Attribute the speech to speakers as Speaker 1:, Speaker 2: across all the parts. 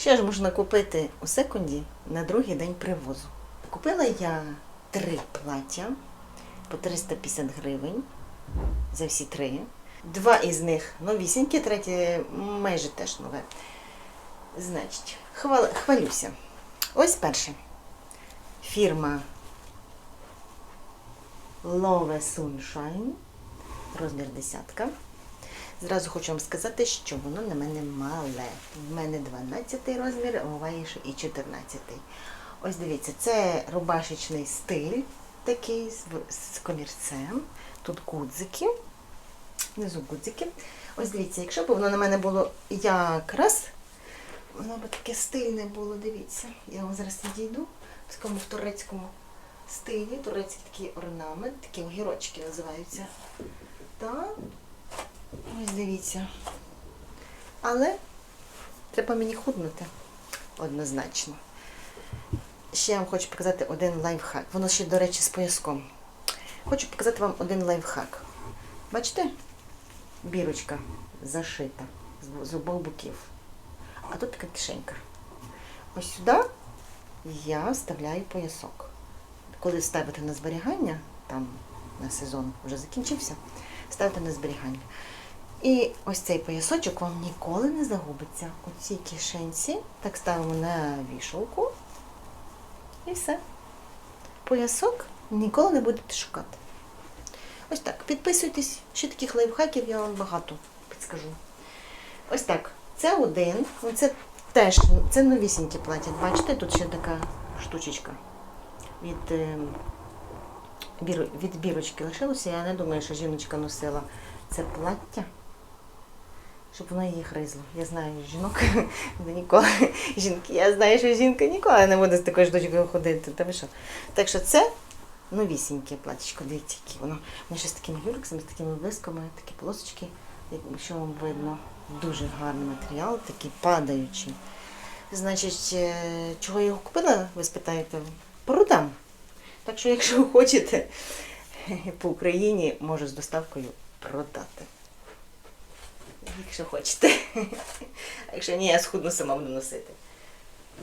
Speaker 1: Ще ж можна купити у секунді на другий день привозу. Купила я три плаття по 350 гривень за всі три. Два із них новісінькі, третє майже теж нове. Значить, хвал, хвалюся. Ось перше. Фірма Love Sunshine, розмір десятка. Зразу хочу вам сказати, що воно на мене мале. В мене 12 розмір, а буває і 14. Ось дивіться, це рубашечний стиль такий з комірцем. Тут гудзики. Внизу гудзики. Ось дивіться, якщо б воно на мене було якраз, воно б таке стильне було, дивіться. Я вам зараз відійду в такому в турецькому стилі. Турецький такий орнамент, такі огірочки називаються. Так. Ось дивіться. Але треба мені худнути однозначно. Ще я вам хочу показати один лайфхак. Воно ще, до речі, з пояском. Хочу показати вам один лайфхак. Бачите? Бірочка зашита з- обох боків. А тут така кишенька. Ось сюди я вставляю поясок. Коли ставите на зберігання, там на сезон вже закінчився, ставите на зберігання. І ось цей поясочок вам ніколи не загубиться. У цій кишенці так ставимо на вішалку. І все. Поясок ніколи не будете шукати. Ось так. Підписуйтесь. Ще таких лайфхаків я вам багато підскажу. Ось так. Це один. Це теж це новісінькі плаття. Бачите, тут ще така штучечка від, е, від бірочки лишилося. Я не думаю, що жіночка носила це плаття, щоб воно її гризло. Я знаю жінок, ніколи жінки. Я знаю, що жінка ніколи не буде з такою штучкою ходити. Та ви що? Так що це новісіньке платічко. Дивіться, які воно. Воно ще з такими юрксами, з такими блисками, такі полосочки, якщо вам видно, дуже гарний матеріал, такий падаючий. Значить, е, чого я його купила, ви спитаєте? Продам. Так що, якщо ви хочете по Україні, можу з доставкою продати. Якщо хочете. Якщо ні, я схудну сама буду носити.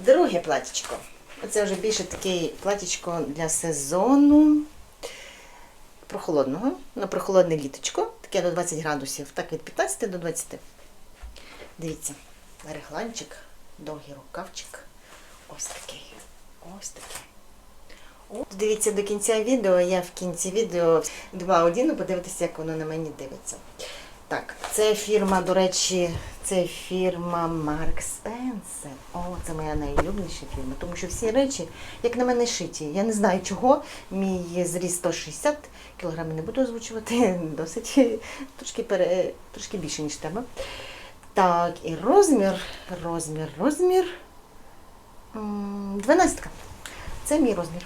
Speaker 1: Друге платічко. Оце вже більше таке платічко для сезону прохолодного. На прохолодне літочко, таке до 20 градусів, так від 15 до 20. Дивіться, регланчик, довгий рукавчик. Ось такий. Ось такий. О, Дивіться до кінця відео, я в кінці відео два одіну, подивитися, як воно на мені дивиться. Так, це фірма, до речі, це фірма Mark Spencer. О, це моя найулюбленіша фірма, тому що всі речі, як на мене, шиті. Я не знаю чого. Мій зріст 160 кг, не буду озвучувати, досить трошки, пере, трошки більше, ніж треба. Так, і розмір, розмір, розмір. 12. Це мій розмір.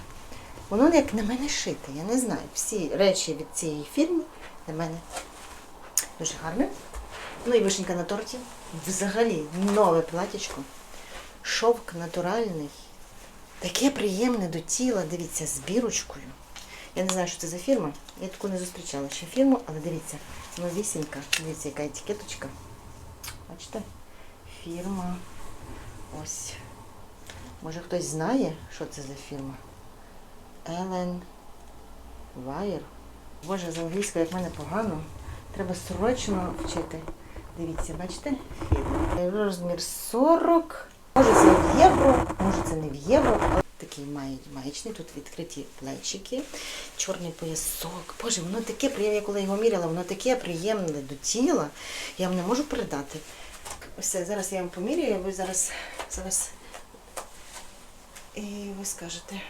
Speaker 1: Воно як на мене шите, я не знаю. Всі речі від цієї фірми на мене дуже гарне. Ну і вишенька на торті. Взагалі нове платічко. Шовк натуральний. Таке приємне до тіла, дивіться, з бірочкою. Я не знаю, що це за фірма. Я таку не зустрічала ще фірму, але дивіться, новісінька. Дивіться, яка етикеточка. Бачите? Фірма. Ось. Може хтось знає, що це за фірма? Елен Вайер. Боже, з англійською, як в мене погано. Треба срочно вчити. Дивіться, бачите? Розмір 40. Може це в євро, може це не в євро. Такий має- маєчний, тут відкриті плечики, чорний поясок. Боже, воно таке приємне, я коли його міряла, воно таке приємне до тіла. Я вам не можу передати. Все, зараз я вам поміряю, ви зараз, зараз і ви скажете,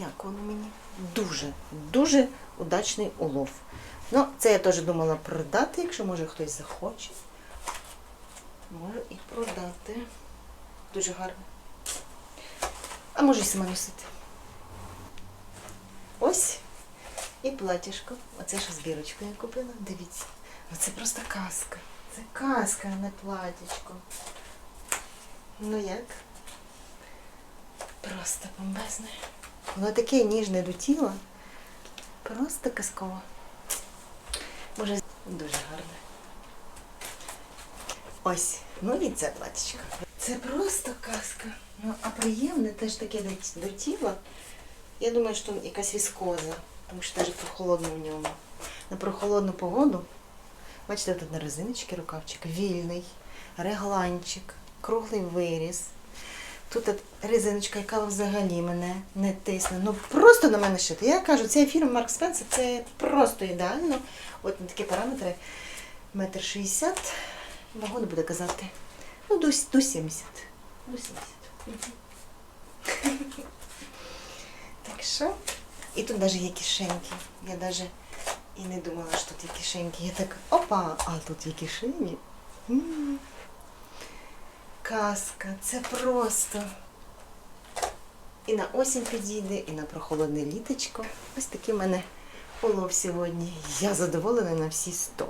Speaker 1: як воно мені? Дуже, дуже удачний улов. Ну, це я теж думала продати, якщо може хтось захоче. Можу і продати. Дуже гарно. А можу і сама носити. Ось. І платіжко. Оце ж збірочку я купила. Дивіться. Це просто казка. Це казка, а не платічко. Ну як? Просто бомбезне. Воно таке ніжне до тіла. Просто казково. Може, дуже гарне. Ось, ну і це платічко. Це просто казка. Ну, а приємне теж таке до, до тіла. Я думаю, що якась віскоза, тому що теж прохолодно в ньому. На прохолодну погоду. Бачите, тут на резиночці рукавчик вільний, регланчик, круглий виріз. Тут от резиночка, яка взагалі мене не тисне. Ну просто на мене шити. Я кажу, ця фірма Марк Спенсер це просто ідеально. От на такі параметри. Метр шістдесят. Вагу не буде казати. Ну, до, до 70. До 70. Так що. І тут навіть є кишеньки. Я навіть і не думала, що тут є кишеньки. Я так, опа, а тут є кишені. Казка, це просто. І на осінь підійде, і на прохолодне літочко. Ось такий в мене улов сьогодні. Я задоволена на всі 100.